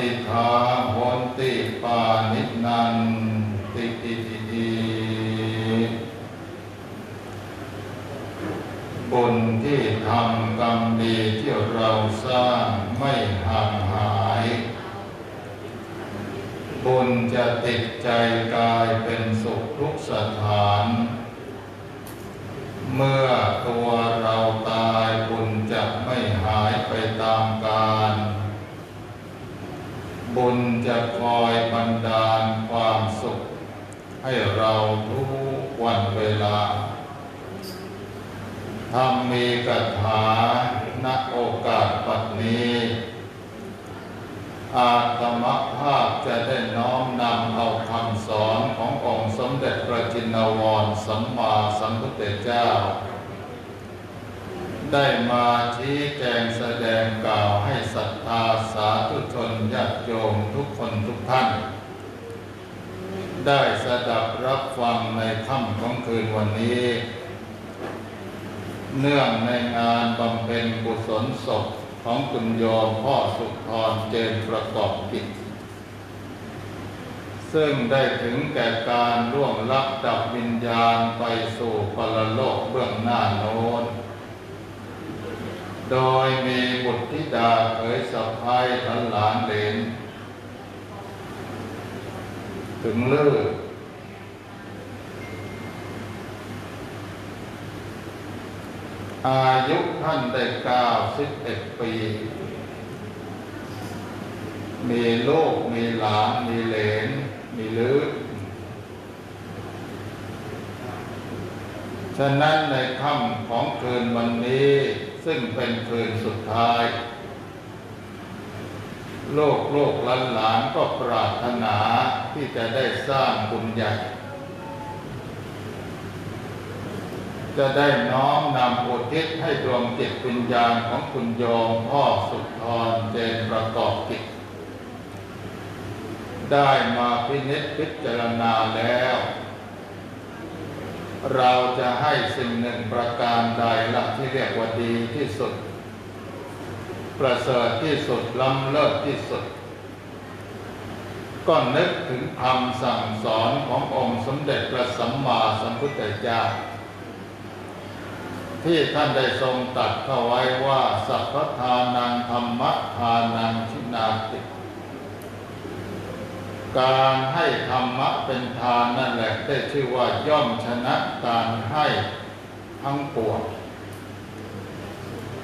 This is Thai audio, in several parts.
ฏิทาโหนติปานินันติติติติบุญที่ทำกรรมดีที่เราสร้างไม่ห่างหาย บุญจะติดใจกายเป็นสุขทุกสถาน เมื่อตัวเราตายบุญจะไม่หายไปตามกาล บุญจะคอยบันดาลความสุข ให้เราทุกวันเวลาทำมีกถาณโอกาสปัจนี้ อาตมภาพจะได้น้อมนำเอาคำสอนขององค์สมเด็จพระจินวรสัมมาสัมพุทธเจ้า ได้มาชี้แจงแสดงกล่าวให้ศรัทธาสาธุชนญาติโยมทุกคนทุกท่าน ได้สดับรับฟังในค่ำของคืนวันนี้ เนื่องในงานบำเพ็ญกุศลศพของคุณโยมพ่อสุขธรเจนประกอบกิจซึ่งได้ถึงแก่การล่วงลับดับวิญญาณไปสู่ปรโลกเบื้องหน้าโน้น โดยมีบุตรธิดาเขยสะพายหลานหลานเหลนถึงเลิกอายุท่านได้เก้าสิบเอ็ดปี มีลูกมีหลานมีเหลน มีลือ ฉะนั้นในค่ำของคืนวันนี้ ซึ่งเป็นคืนสุดท้าย โลกโลกหลานหลานก็ปรารถนาที่จะได้สร้างบุญใหญ่ จะได้น้อมนำอุทิศให้ดวงจิตวิญญาณของคุณโยมพ่อสุดทรเจนประกอบกิจได้มาพินิจพิจารณาแล้ว เราจะให้สิ่งหนึ่งประการใดละที่เรียกว่าดีที่สุด ประเสริฐที่สุดล้ำเลิศที่สุด ก็นึกถึงคำสั่งสอนขององค์สมเด็จพระสัมมาสัมพุทธเจ้า ที่ท่านได้ทรงตัดเข้าไว้ว่า สัพพทานังธรรมทานังชินาติ การให้ธรรมะเป็นทานนั่นแหละได้ชื่อว่าย่อมชนะการให้ทั้งปวง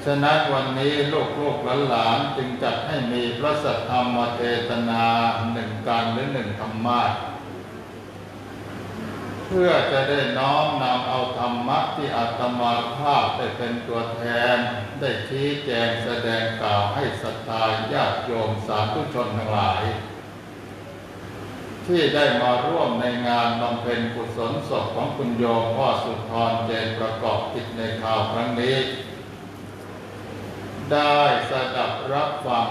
ฉะนั้นวันนี้ลูกลูกหลานหลานจึงจัดให้มีพระสัทธรรมเทศนาหนึ่งการหรือหนึ่งธรรมะเพื่อจะได้น้อมนำเอาธรรมะที่อาตมาภาพได้เป็นตัวแทน ได้ชี้แจงแสดงกล่าวให้ศรัทธาญาติโยมสาธุชนทั้งหลาย ที่ได้มาร่วมในงานบำเพ็ญกุศลศพของคุณโยมพ่อสุธรเจนประกอบกิจในข่าวครั้งนี้ ได้สดับรับฟัง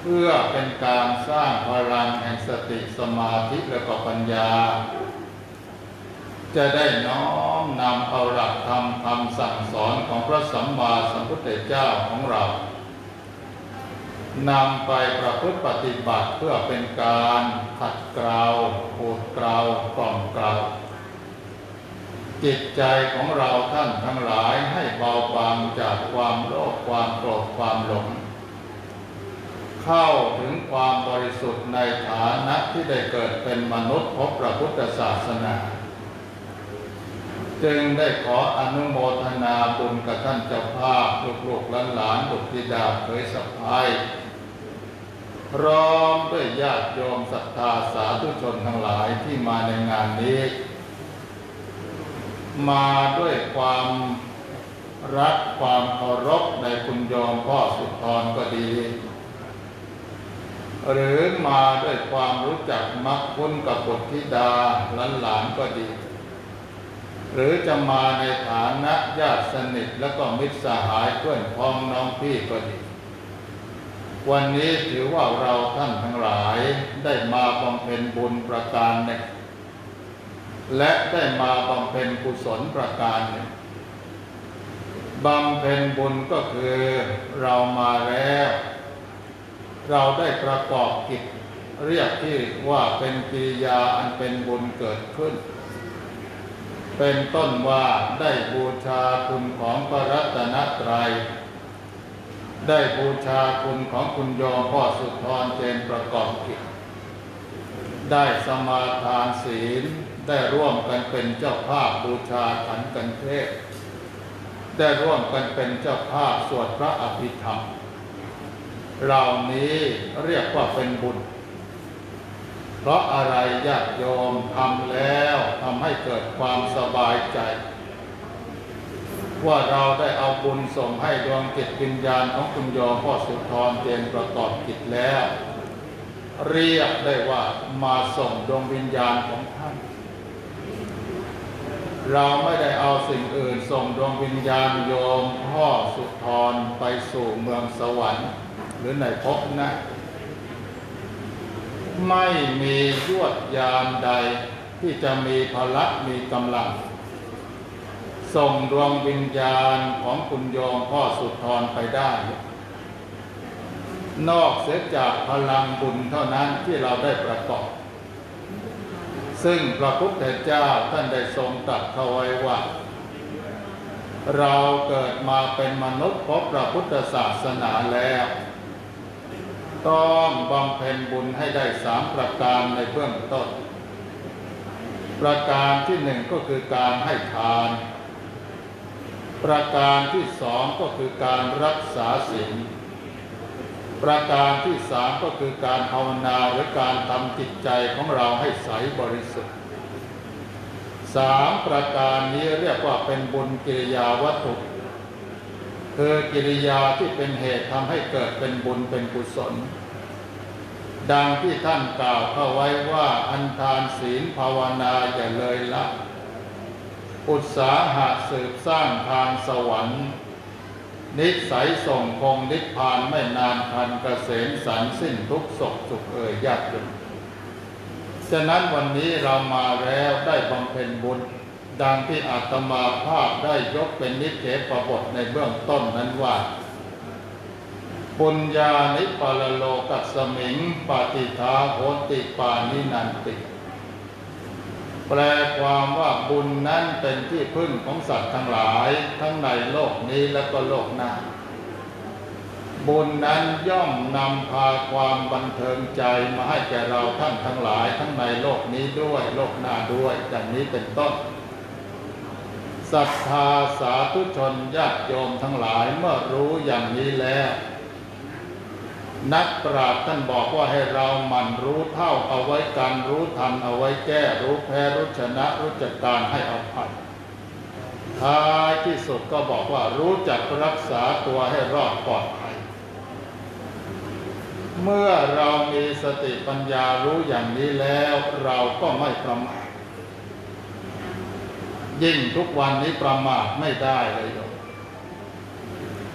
เพื่อเป็นการสร้างพลังแห่งสติสมาธิและก็ปัญญา จะได้น้อมนำเอาหลักธรรมคำสั่งสอนของพระสัมมาสัมพุทธเจ้าของเรา นำไปประพฤติปฏิบัติเพื่อเป็นการขัดเกลาปูดเกลากล่อมเกลาจิตใจของเราท่านทั้งหลายให้เบาบางจากความโลภความโกรธความหลง เข้าถึงความบริสุทธิ์ในฐานะที่ได้เกิดเป็นมนุษย์พบพระพุทธศาสนา จึงได้ขออนุโมทนาบุญกับท่านเจ้าภาพลูกๆหลานๆบุตรธิดาเคยสะพาย พร้อมด้วยญาติโยมศรัทธาสาธุชนทั้งหลายที่มาในงานนี้ มาด้วยความรักความเคารพในคุณโยมพ่อสุธรก็ดี หรือมาด้วยความรู้จักมักคุ้นกับบุตรธิดาหลานๆก็ดี หรือจะมาในฐานะญาติสนิทแล้วก็มิตรสหายเพื่อนพ้องน้องพี่ก็ดี วันนี้ถือว่าเราท่านทั้งหลายได้มาบำเพ็ญบุญประการหนึ่งและได้มาบำเพ็ญกุศลประการหนึ่งบำเพ็ญบุญก็คือเรามาแล้ว เราได้ประกอบกิจเรียกที่ว่าเป็นกิริยาอันเป็นบุญเกิดขึ้น เป็นต้นว่าได้บูชาคุณของพระรัตนตรัย ได้บูชาคุณของคุณโยมพ่อสุธรเจนประกอบกิจ ได้สมาทานศีล ได้ร่วมกันเป็นเจ้าภาพบูชาขันกันเทศ ได้ร่วมกันเป็นเจ้าภาพสวดพระอภิธรรม เหล่านี้เรียกว่าเป็นบุญ เพราะอะไรญาติโยมทำแล้วทำให้เกิดความสบายใจ ว่าเราได้เอาบุญส่งให้ดวงจิตวิญญาณของคุณยมพ่อสุธรเจนประกอบกิจแล้ว เรียกได้ว่ามาส่งดวงวิญญาณของท่าน เราไม่ได้เอาสิ่งอื่นส่งดวงวิญญาณโยมพ่อสุธรไปสู่เมืองสวรรค์ หรือในภพนะ ไม่มียวดยานใดที่จะมีพละมีกำลัง ส่งดวงวิญญาณของคุณโยมพ่อสุธรไปได้ นอกเสียจากพลังบุญเท่านั้นที่เราได้ประกอบ ซึ่งพระพุทธเจ้าท่านได้ทรงตรัสเอาไว้ว่า เราเกิดมาเป็นมนุษย์พบพระพุทธศาสนาแล้ว ต้องบำเพ็ญบุญให้ได้สามประการในเบื้องต้นประการที่หนึ่งก็คือการให้ทาน ประการที่สองก็คือการรักษาศีลประการที่สามก็คือการภาวนาหรือการทำจิตใจของเราให้ใสบริสุทธิ์สามประการนี้เรียกว่าเป็นบุญกิริยาวัตถุคือกิริยาที่เป็นเหตุทำให้เกิดเป็นบุญเป็นกุศล ดังที่ท่านกล่าวเข้าไว้ว่าอันทานศีลภาวนาอย่าเลยละ อุตสาหะสืบสร้างทางสวรรค์ นิสัยส่งคงนิพพานไม่นานพันเกษมสันสิ้นทุกศกสุขเอ่ยยากจนฉะนั้นวันนี้เรามาแล้วได้บำเพ็ญบุญ ดังที่อาตมาภาพได้ยกเป็นนิเทศประบทในเบื้องต้นนั้นว่าปุญญานิปาลโลกัสสมิงปฏิทาโหติปานินันติ แปลความว่าบุญนั้นเป็นที่พึ่งของสัตว์ทั้งหลาย ทั้งในโลกนี้และก็โลกหน้า บุญนั้นย่อมนำพาความบันเทิงใจมาให้แก่เราท่านทั้งหลาย ทั้งในโลกนี้ด้วยโลกหน้าด้วยดังนี้เป็นต้นศรัทธาสาธุชนญาติโยมทั้งหลายเมื่อรู้อย่างนี้แล้ว นักปราชญ์ท่านบอกว่าให้เราหมั่นรู้เท่าเอาไว้กันรู้ทันเอาไว้แก้รู้แพ้รู้ชนะรู้จักการให้อภัยท้ายที่สุดก็บอกว่ารู้จักรักษาตัวให้รอดปลอดภัยเมื่อเรามีสติปัญญารู้อย่างนี้แล้วเราก็ไม่ประมาทยิ่งทุกวันนี้ประมาทไม่ได้เลย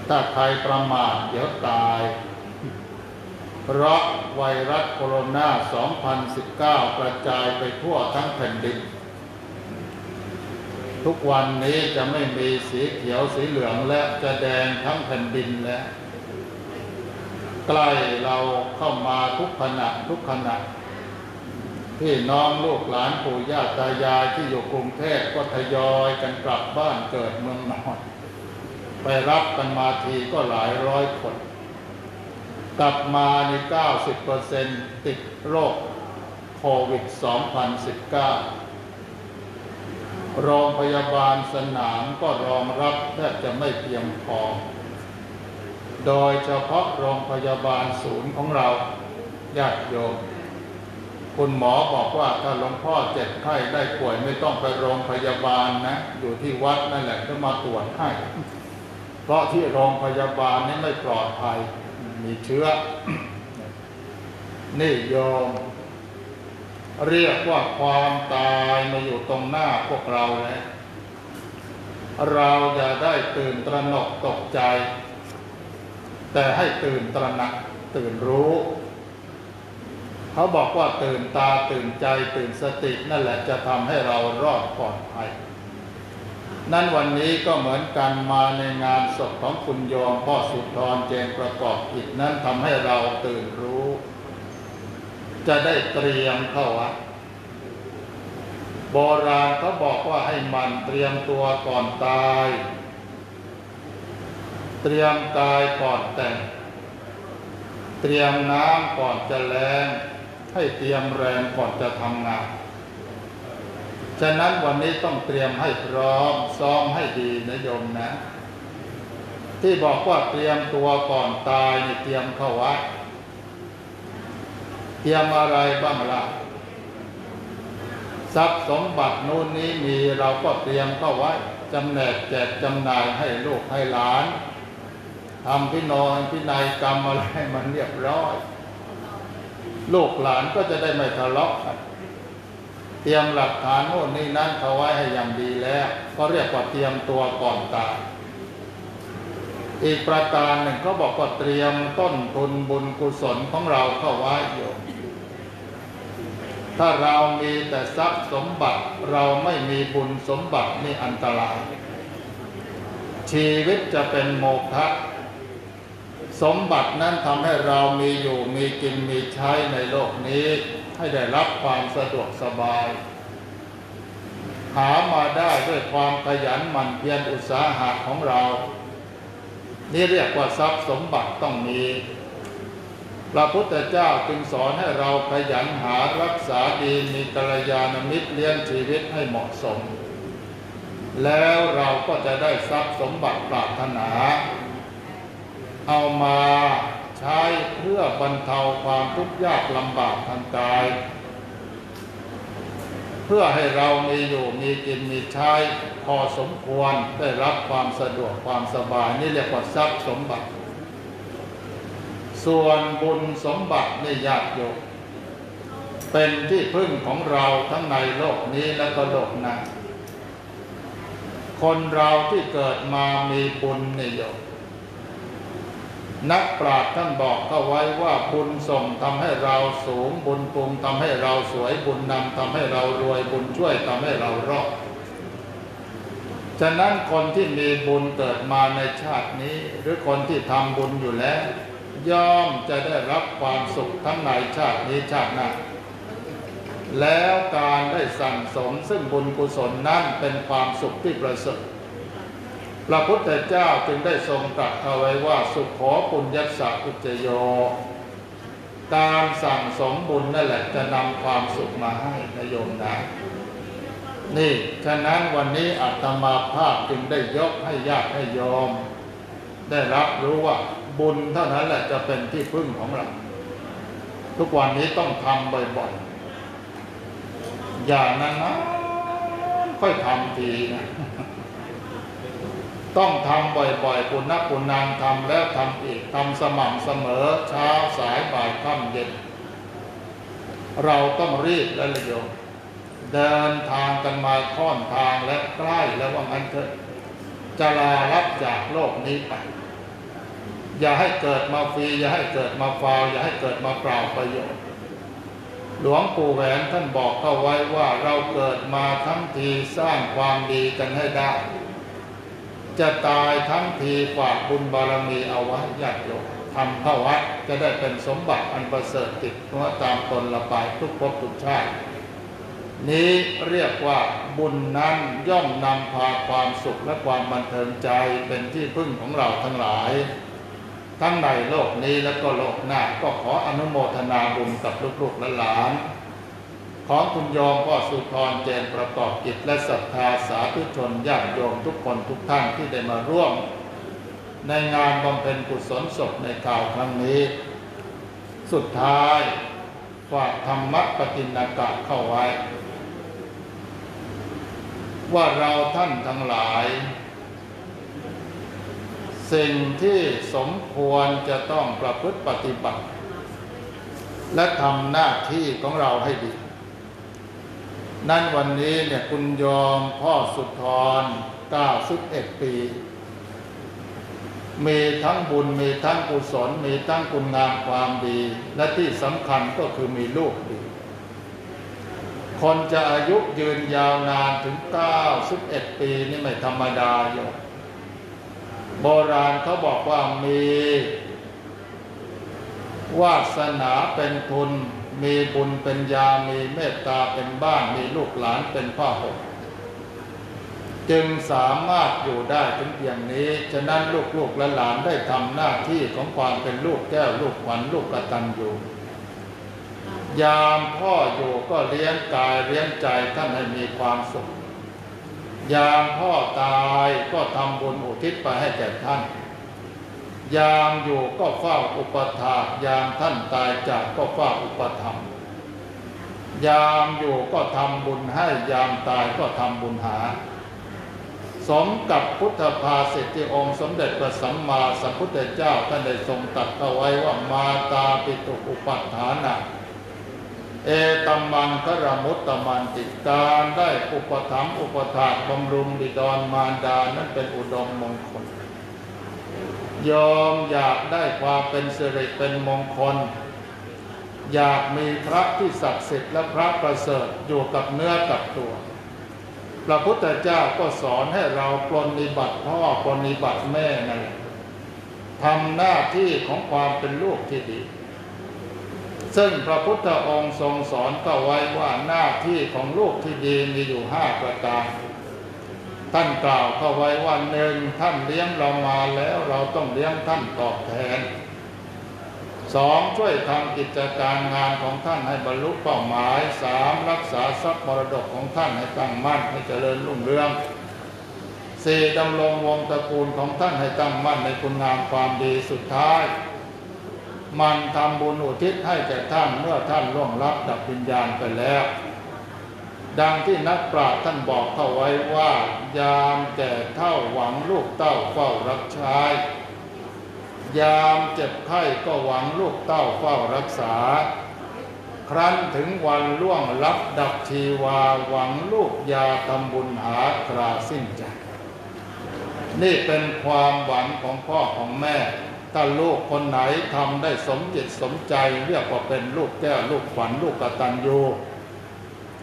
ถ้าใครประมาทเดี๋ยวตาย เพราะไวรัสโคโรนา 2019 กระจายไปทั่วทั้งแผ่นดิน ทุกวันนี้จะไม่มีสีเขียวสีเหลืองและจะแดงทั้งแผ่นดินแล้วใกล้เราเข้ามาทุกขณะทุกขณะพี่น้องลูกหลานปู่ย่าตายายที่อยู่กรุงเทพก็ทยอยกันกลับบ้านเกิดเมืองนอน ไปรับกันมาทีก็หลายร้อยคน กลับมาใน 90%ติดโรคโควิด 2019 โรงพยาบาลสนามก็รองรับแทบจะไม่เพียงพอ โดยเฉพาะโรงพยาบาลศูนย์ของเราญาติโยม คุณหมอบอกว่าถ้าหลวงพ่อเจ็บไข้ได้ป่วยไม่ต้องไปโรงพยาบาลนะ อยู่ที่วัดนั่นแหละก็มาตรวจให้ เพราะที่โรงพยาบาลนี่ไม่ปลอดภัย มีเชื้อ นี่โยมเรียกว่าความตายมาอยู่ตรงหน้าพวกเราแล้ว เราอย่าได้ตื่นตระหนกตกใจ แต่ให้ตื่นตระหนัก ตื่นรู้ เขาบอกว่าตื่นตาตื่นใจตื่นสตินั่นแหละจะทำให้เรารอดปลอดภัย นั่นวันนี้ก็เหมือนกันมาในงานศพของคุณโยมพ่อสุธรเจนประกอบกิจนั้นทำให้เราตื่นรู้ จะได้เตรียมเข้าวัดโบราณเขาบอกว่าให้มันเตรียมตัวก่อนตาย เตรียมกายก่อนแต่ง เตรียมน้ำก่อนจะแรงให้เตรียมแรงก่อนจะทำงาน ฉะนั้นวันนี้ต้องเตรียมให้พร้อมซ้อมให้ดีนะโยมนะ ที่บอกว่าเตรียมตัวก่อนตายนี่เตรียมเข้าวัดเตรียมอะไรบ้างล่ะทรัพย์สมบัตินู่นนี้มีเราก็เตรียมเข้าไว้จำแนกแจกจำหน่ายให้ลูกให้หลานทำพินอนพินัยกรรมอะไรมันเรียบร้อย ลูกหลานก็จะได้ไม่ทะเลาะกัน เตรียมหลักฐานโน่นนี่นั่นเขาไว้ให้อย่างดีแล้ว ก็เรียกว่าเตรียมตัวก่อนตายอีกประการหนึ่งเขาบอกว่าเตรียมต้นทุนบุญกุศลของเราเข้าไว้โยมถ้าเรามีแต่ทรัพย์สมบัติเราไม่มีบุญสมบัตินี่อันตราย ชีวิตจะเป็นโมฆะ สมบัตินั้นทำให้เรามีอยู่มีกินมีใช้ในโลกนี้ ให้ได้รับความสะดวกสบาย หามาได้ด้วยความขยันหมั่นเพียรอุตสาหะของเรา นี่เรียกว่าทรัพย์สมบัติต้องมี พระพุทธเจ้าจึงสอนให้เราขยันหารักษาดีมีกัลยาณมิตรเลี้ยงชีวิตให้เหมาะสม แล้วเราก็จะได้ทรัพย์สมบัติปรารถนา เอามาใช้เพื่อบรรเทาความทุกข์ยากลำบากทางกาย เพื่อให้เรามีอยู่มีกินมีใช้พอสมควรได้รับความสะดวกความสบายนี่เรียกว่าทรัพย์สมบัติ ส่วนบุญสมบัตินี่ยากโยมเป็นที่พึ่งของเราทั้งในโลกนี้และก็โลกหน้าคนเราที่เกิดมามีบุญนี่โยม นักปราชญ์ท่านบอกเข้าไว้ว่าบุญส่งทำให้เราสูงบุญปรุงทำให้เราสวยบุญนำทำให้เรารวยบุญช่วยทำให้เรารอดฉะนั้นคนที่มีบุญเกิดมาในชาตินี้ หรือคนที่ทำบุญอยู่แล้ว ย่อมจะได้รับความสุขทั้งในชาตินี้ชาติหน้าแล้วการได้สั่งสมซึ่งบุญกุศลนั้นเป็นความสุขที่ประเสริฐ พระพุทธเจ้าจึงได้ทรงตรัสเอาไว้ว่าสุขขอปุญญสัพุจโย การสั่งสมบุญนั่นแหละจะนำความสุขมาให้นะโยมนะนี่ ฉะนั้นวันนี้อาตมาภาพจึงได้ยกให้ญาติให้โยมได้รับรู้ว่าบุญเท่านั้นแหละจะเป็นที่พึ่งของเรา ทุกวันนี้ต้องทำบ่อยๆ อย่างนั้นนะค่อยทำทีนะ ต้องทำบ่อยๆปุณณปุณนังทำแล้วทำอีกทำสม่ำเสมอเช้าสายบ่ายค่ำเย็น เราต้องรีบและระยมเดินทางกันมาค่อนทางและใกล้แล้วว่างั้นเถอะจะลารับจากโลกนี้ไป อย่าให้เกิดมาฟรีอย่าให้เกิดมาฟาวอย่าให้เกิดมาเปล่าประโยชน์ หลวงปู่แหวนท่านบอกเข้าไว้ว่าเราเกิดมาทั้งทีสร้างความดีกันให้ได้ จะตายทั้งทีฝากบุญบารมีเอาไว้ญาติโยมทำเข้าวัดจะได้เป็นสมบัติอันประเสริฐติดตัวตามตนละไปทุกภพทุกชาติ นี้เรียกว่าบุญนั้นย่อมนำพาความสุขและความบันเทิงใจเป็นที่พึ่งของเราทั้งหลาย ทั้งในโลกนี้และก็โลกหน้าก็ขออนุโมทนาบุญกับลูกๆและหลาน ของคุณโยมพ่อสุธรเจนประกอบกิจและศรัทธาสาธุชนญาติโยมทุกคนทุกท่านที่ได้มาร่วม ในงานบำเพ็ญกุศลศพในข่าวครั้งนี้ สุดท้ายฝากธรรมปฏินากะเข้าไว้ ว่าเราท่านทั้งหลาย สิ่งที่สมควรจะต้องประพฤติปฏิบัติ และทำหน้าที่ของเราให้ดี นั่นวันนี้เนี่ยคุณโยมพ่อสุธร91 ปี มีทั้งบุญมีทั้งกุศล มีทั้งคุณงามความดี และที่สำคัญก็คือมีลูกดี คนจะอายุยืนยาวนานถึง 91 ปีนี่ไม่ธรรมดาโยมโบราณเขาบอกว่ามี วาสนาเป็นทุน มีบุญเป็นยา มีเมตตาเป็นบ้าน มีลูกหลานเป็นพ่อหกจึงสามารถอยู่ได้ถึงเพียงนี้ ฉะนั้นลูกๆและหลานได้ทำหน้าที่ของความเป็นลูกแก้วลูกขวัญลูกกระตัญญูยามพ่ออยู่ก็เลี้ยงกายเลี้ยงใจท่านให้มีความสุข ยามพ่อตายก็ทำบุญอุทิศไปให้แก่ท่าน ยามอยู่ก็เฝ้าอุปถากยามท่านตายจากก็เฝ้าอุปถัมยามอยู่ก็ทำบุญให้ยามตายก็ทำบุญหา สมกับพุทธภาษิตที่องค์สมเด็จพระสัมมาสัมพุทธเจ้าท่านได้ทรงตรัสเอาไว้ว่ามาตาปิตุอุปัฏฐานะเอตัมมังครมุตตมันติการได้อุปถัมภ์อุปถากบำรุงบิดรมารดานั้นเป็นอุดมมงคล ยอมอยากได้ความเป็นสิริเป็นมงคล อยากมีพระที่ศักดิ์สิทธิ์และพระประเสริฐอยู่กับเนื้อกับตัว พระพุทธเจ้าก็สอนให้เราปรนนิบัติพ่อปรนนิบัติแม่นั่นแหละทำหน้าที่ของความเป็นลูกที่ดี ซึ่งพระพุทธองค์ทรงสอนก็ไว้ว่าหน้าที่ของลูกที่ดีมีอยู่ห้าประการ ท่านกล่าวเข้าไว้ว่าหนึ่งท่านเลี้ยงเรามาแล้วเราต้องเลี้ยงท่านตอบแทนสองช่วยทำกิจการงานของท่านให้บรรลุเป้าหมายสามรักษาทรัพย์มรดกของท่านให้ตั้งมั่นให้เจริญรุ่งเรืองสี่ดำรงวงตระกูลของท่านให้ตั้งมั่นในคุณงามความดีสุดท้าย มันทำบุญอุทิศให้แก่ท่านเมื่อท่านล่วงลับดับวิญญาณไปแล้ว ดังที่นักปราชญ์ท่านบอกเข้าไว้ว่า ยามแก่เท่าหวังลูกเต้าเฝ้ารับใช้ยามเจ็บไข้ก็หวังลูกเต้าเฝ้ารักษา ครั้นถึงวันล่วงลับดับชีวาหวังลูกยาทำบุญหาคราสิ้นใจนี่เป็นความหวังของพ่อของแม่ ถ้าลูกคนไหนทำได้สมจิตสมใจเรียกว่าเป็นลูกแก้วลูกขวัญลูกกตัญญู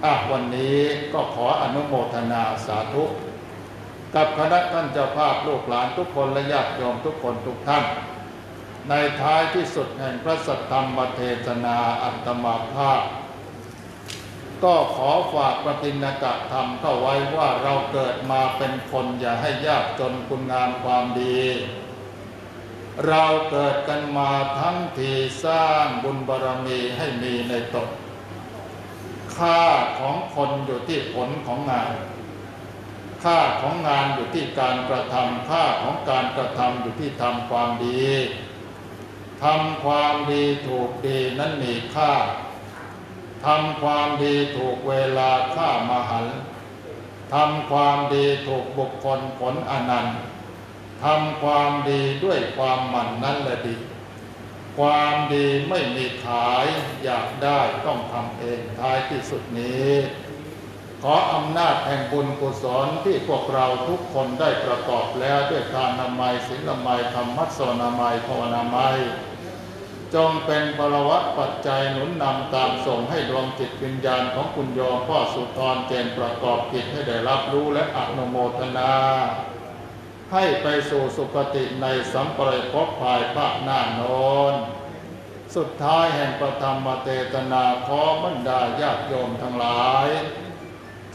อะวันนี้ก็ขออนุโมทนาสาธุ กับคณะท่านเจ้าภาพลูกหลานทุกคนและญาติโยมทุกคนทุกท่าน ในท้ายที่สุดแห่งพระสัทธรรมเทศนาอัตมาภาพ ก็ขอฝากปฏิณกะธรรมเข้าไว้ว่าเราเกิดมาเป็นคนอย่าให้ยากจนคุณงามความดีเราเกิดกันมาทั้งทีสร้างบุญบารมีให้มีในตน ค่าของคนอยู่ที่ผลของงาน ค่าของงานอยู่ที่การกระทำค่าของการกระทำอยู่ที่ทำความดีทำความดีถูกดีนั้นมีค่าทำความดีถูกเวลาค่ามหันทำความดีถูกบุคคลผลอนันต์ทำความดีด้วยความหมั่นนั้นแหละดี ความดีไม่มีขายอยากได้ต้องทำเองท้ายที่สุดนี้ ขออำนาจแห่งบุญกุศลที่พวกเราทุกคนได้ประกอบแล้วด้วยทานนามัยศีลนามัยธรรมัสสนามัยภาวนามัยจงเป็นบรวัตปัจจัยหนุนนำตามส่งให้ดวงจิตวิญญาณของคุณโยมพ่อสุธรเจนประกอบกิจให้ได้รับรู้และอนุโมทนา ให้ไปสู่สุคติในสัมปรายภพภายภาคหน้าโนนสุดท้ายแห่งประธรรมเทศนาขอบรรดาญาติโยมทั้งหลาย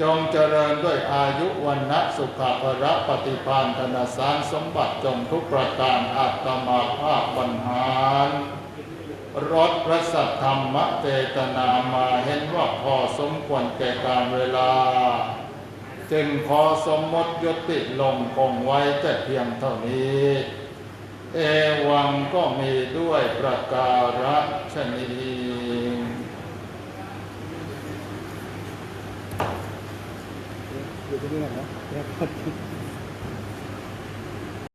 จงเจริญด้วยอายุวันนะสุขภระปฏิพานธนสารสมบัติจงทุกประการอาตมาภาพบรรหารรถพระสัทธรรมเทศนามาเห็นว่าพอสมควรแก่การเวลา จึงขอสมมติยุติลงคงไว้แต่เพียงเท่านี้ เอวังก็มีด้วยประการฉนีอยู่ที่นี่ก่อนนะ